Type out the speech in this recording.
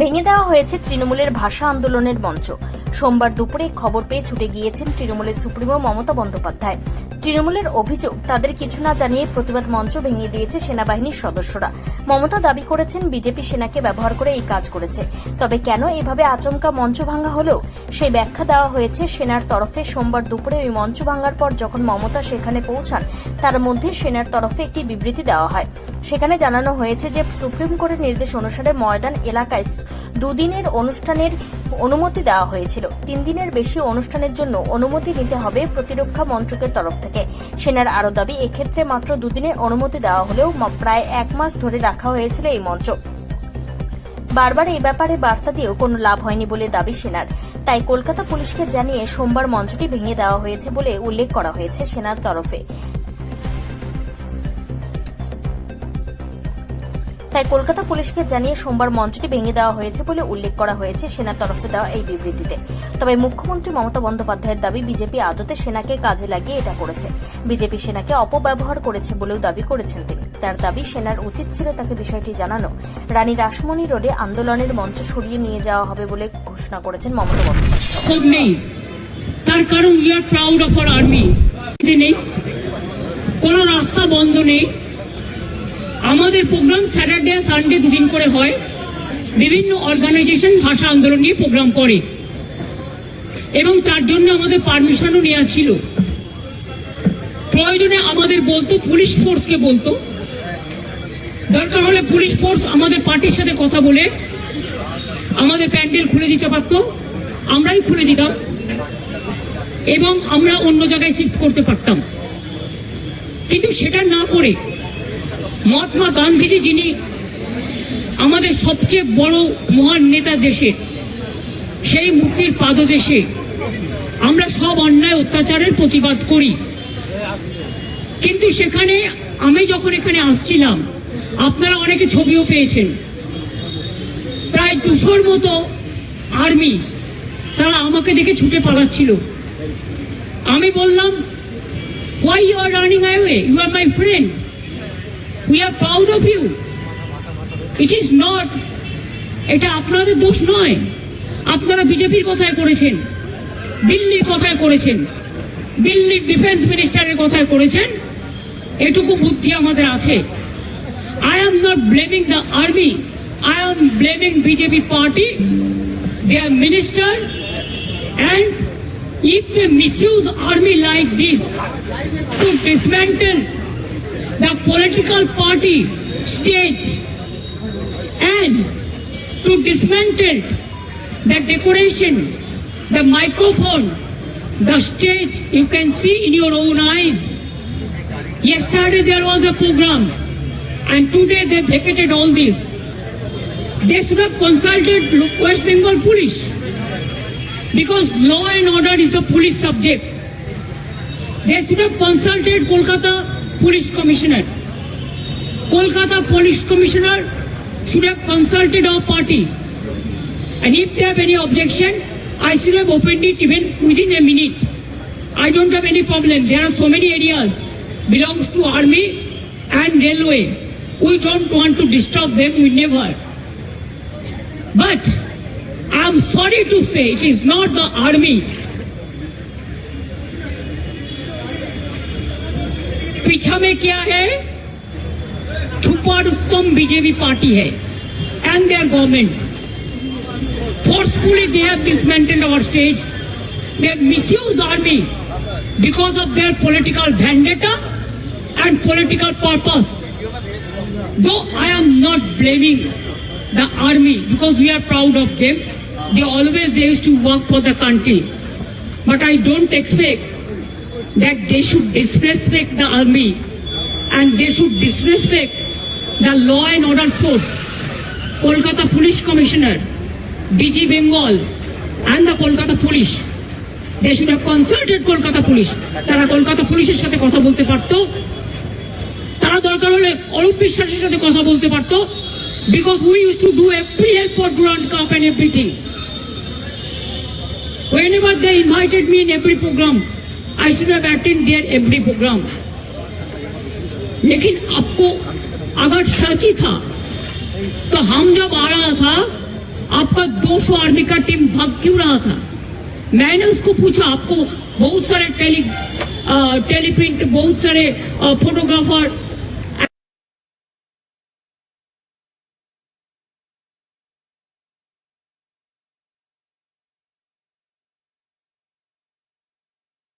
ভেঙে দেওয়া হয়েছে তৃণমূলের ভাষা আন্দোলনের মঞ্চ। সোমবার দুপুরে খবর পেয়ে ছুটে গিয়েছেন তৃণমূলের সুপ্রিমো মমতা বন্দ্যোপাধ্যায়। তৃণমূলের অভিযোগ, তাদের কিছু না জানিয়ে প্রতিবাদ মঞ্চ ভেঙে দিয়েছে সেনাবাহিনীর সদস্যরা। মমতা দাবি করেছেন, বিজেপি সেনাকে ব্যবহার করে এই কাজ করেছে। তবে কেন এভাবে আচমকা মঞ্চ ভাঙা হলেও সেই ব্যাখ্যা দেওয়া হয়েছে সেনার তরফে সোমবার দুপুরে ওই মঞ্চ ভাঙার পর যখন মমতা সেখানে পৌঁছান, তার মধ্যে সেনার তরফে একটি বিবৃতি দেওয়া হয়। সেখানে জানানো হয়েছে যে সুপ্রিম কোর্টের নির্দেশ অনুসারে ময়দান এলাকায় দুদিনের অনুষ্ঠানের অনুমতি দেওয়া হয়েছিল। তিন দিনের বেশি অনুষ্ঠানের জন্য অনুমতি নিতে হবে প্রতিরক্ষা মন্ত্রকের তরফ থেকে। সেনার আরও দাবি, এক্ষেত্রে মাত্র দুদিনের অনুমতি দেওয়া হলেও প্রায় এক মাস ধরে রাখা হয়েছিল এই মঞ্চ। বারবার এই ব্যাপারে বার্তা দিয়েও কোনো লাভ হয়নি বলে দাবি সেনার। তাই কলকাতা পুলিশকে জানিয়ে সোমবার মঞ্চটি ভেঙে দেওয়া হয়েছে বলে উল্লেখ করা হয়েছে সেনার তরফে। তাই কলকাতা পুলিশকে জানিয়ে সোমবার মঞ্চটি ভেঙে দেওয়া হয়েছে বলে উল্লেখ করা হয়েছে সেনার তরফে দেওয়া এই বিবৃতিতে। তবে মুখ্যমন্ত্রী মমতা বন্দ্যোপাধ্যায়ের দাবি, বিজেপি আদতে সেনাকে কাজে লাগিয়ে এটা করেছে। বিজেপি সেনাকে অপব্যবহার করেছে বলেও দাবি করেছেন তিনি। তার দাবি, সেনার উচিত ছিল তাকে বিষয়টি জানানো। রানী রাসমণি রোডে আন্দোলনের মঞ্চ সরিয়ে নিয়ে যাওয়া হবে বলে ঘোষণা করেছেন মমতা বন্দ্যোপাধ্যায়। তার কারণ we are proud of our army কোনো রাস্তা বন্ধ নেই। আমাদের প্রোগ্রাম স্যাটারডে আর সানডে দুদিন করে হয়। বিভিন্ন অর্গানাইজেশন ভাষা আন্দোলন নিয়ে প্রোগ্রাম করে। এবং তার জন্য আমাদের পারমিশনও নেওয়া ছিল। প্রয়োজনে আমাদের বলতো, পুলিশ ফোর্সকে বলতো। দরকার হলে পুলিশ ফোর্স আমাদের পার্টির সাথে কথা বলে আমাদের প্যান্ডেল খুলে দিতে পারতো। আমরাই খুলে দিতাম। এবং আমরা অন্য জায়গায় শিফট করতে পারতাম। কিন্তু সেটা না করে মহাত্মা গান্ধীজি, যিনি আমাদের সবচেয়ে বড় মহান নেতা দেশের, সেই মূর্তির পাদদেশে আমরা সব অন্যায় অত্যাচারের প্রতিবাদ করি। কিন্তু সেখানে আমি যখন এখানে আসছিলাম, আপনারা অনেকে ছবিও পেয়েছেন। প্রায় দুশোর মতো আর্মি তারা আমাকে দেখে ছুটে পালাচ্ছিল। আমি বললাম why you are running away you are my friend we are proud of you it is not এটা আপনাদের দোষ নয় আপনারা বিজেপির কথায় করেছেন দিল্লির কথায় করেছেন দিল্লির ডিফেন্স মিনিস্টারের কথায় করেছেন এটুকু বুদ্ধি আমাদের আছে I am not blaming the army. I am blaming BJP party, their minister, and if they misuse army like this to dismantle the political party stage and to dismantle the decoration, the microphone, the stage, you can see in your own eyes. Yesterday there was a program and today they vacated all this. They should have consulted West Bengal police because law and order is a police subject. They should have consulted Kolkata police commissioner. Kolkata police commissioner should have consulted our party. And if they have any objection, I should have opened it even within a minute. I don't have any problem. There are so many areas belongs to army and railway. We don't want to disturb them. We never. But I'm sorry to say it is not the army. पीछा में क्या है छुपा रुस्तम BJP party है and their government forcefully they have dismantled our stage. They have misused army because of their political vendetta and political purpose. Though I am not blaming the army because we are proud of them. They always they used to work for the country. But I don't expect that they should disrespect the army and they should disrespect the law and order force. Kolkata Police Commissioner, DG Bengal and the Kolkata Police. They should have consulted Kolkata Police. তারা কলকাতা পুলিশের সাথে কথা বলতে পারতো তারা দরকার হলে অরূপ বিশ্বাসের সাথে কথা বলতে পারতো because we use to do every help for Durand cup and everything whenever they invited me in every program i should have attend there every programme लेकिन आपको अगर सच ही था तो हम जब आ रहा था, आपका 200 आर्मी का टीम भाग क्यों रहा था? मैंने उसको पूछा, आपको बहुत सारे टेली टेलीप्रिंट बहुत सारे फोटोग्राफर